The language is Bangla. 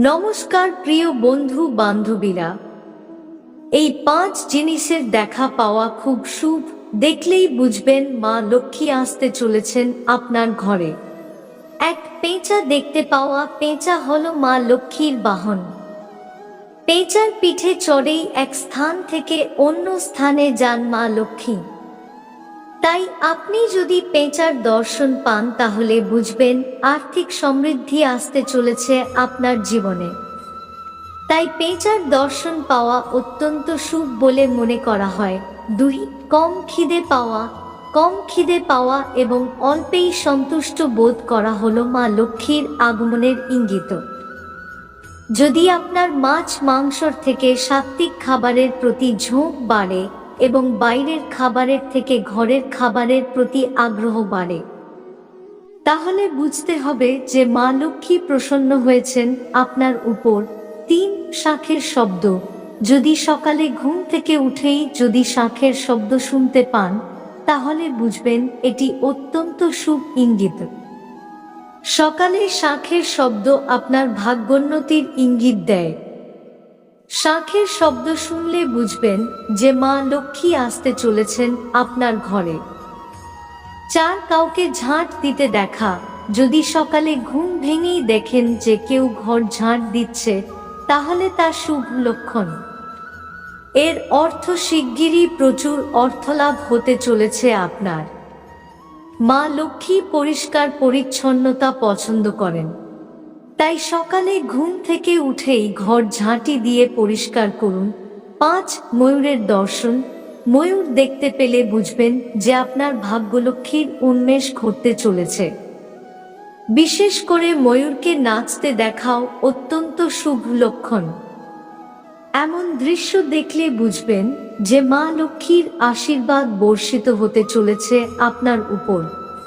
নমস্কার প্রিয় বন্ধু বান্ধবীরা। এই পাঁচ জিনিসের দেখা পাওয়া খুব শুভ, দেখলেই বুঝবেন মা লক্ষ্মী আসতে চলেছেন আপনার ঘরে। এক পেঁচা দেখতে পাওয়া, পেঁচা হল মা লক্ষ্মীর বাহন। পেঁচার পিঠে চড়েই এক স্থান থেকে অন্য স্থানে যান মা লক্ষ্মী। তাই আপনি যদি পেঁচার দর্শন পান, তাহলে বুঝবেন আর্থিক সমৃদ্ধি আসতে চলেছে আপনার জীবনে। তাই পেঁচার দর্শন পাওয়া অত্যন্ত সুখ বলে মনে করা হয়। দুই, কম খিদে পাওয়া। কম খিদে পাওয়া এবং অল্পেই সন্তুষ্ট বোধ করা হলো মা লক্ষ্মীর আগমনের ইঙ্গিত। যদি আপনার মাছ মাংসর থেকে সাত্ত্বিক খাবারের প্রতি ঝোঁক বাড়ে এবং বাইরের খাবারের থেকে ঘরের খাবারের প্রতি আগ্রহ বাড়ে। তাহলে বুঝতে হবে যে মা লক্ষ্মী প্রসন্ন হয়েছেন আপনার উপর। তিন শাঁখের শব্দ। যদি সকালে ঘুম থেকে উঠেই যদি শাঁখের শব্দ শুনতে পান, তাহলে বুঝবেন এটি অত্যন্ত শুভ ইঙ্গিত। সকালে শাঁখের শব্দ আপনার ভাগ্যোন্নতির ইঙ্গিত দেয়। শাঁখের শব্দ শুনলে বুঝবেন যে মা লক্ষ্মী আসতে চলেছেন আপনার ঘরে। চার কাউকে ঝাঁট দিতে দেখা, যদি সকালে ঘুম ভেঙেই দেখেন যে কেউ ঘর ঝাঁট দিচ্ছে, তাহলে তা শুভ লক্ষণ। এর অর্থ শিগগিরই প্রচুর অর্থলাভ হতে চলেছে আপনার। মা লক্ষ্মী পরিষ্কার পরিচ্ছন্নতা পছন্দ করেন। তাই সকালে ঘুম থেকে উঠেই ঘর ঝাঁটি দিয়ে পরিষ্কার করুন। পাঁচ, ময়ূরের দর্শন। ময়ূর দেখতে পেলে বুঝবেন যে আপনার ভাগ্যলক্ষ্মীর উন্মেষ ঘটতে চলেছে। বিশেষ করে ময়ূরকে নাচতে দেখাও অত্যন্ত শুভ লক্ষণ। এমন দৃশ্য দেখলে বুঝবেন যে মা লক্ষ্মীর আশীর্বাদ বর্ষিত হতে চলেছে আপনার উপর।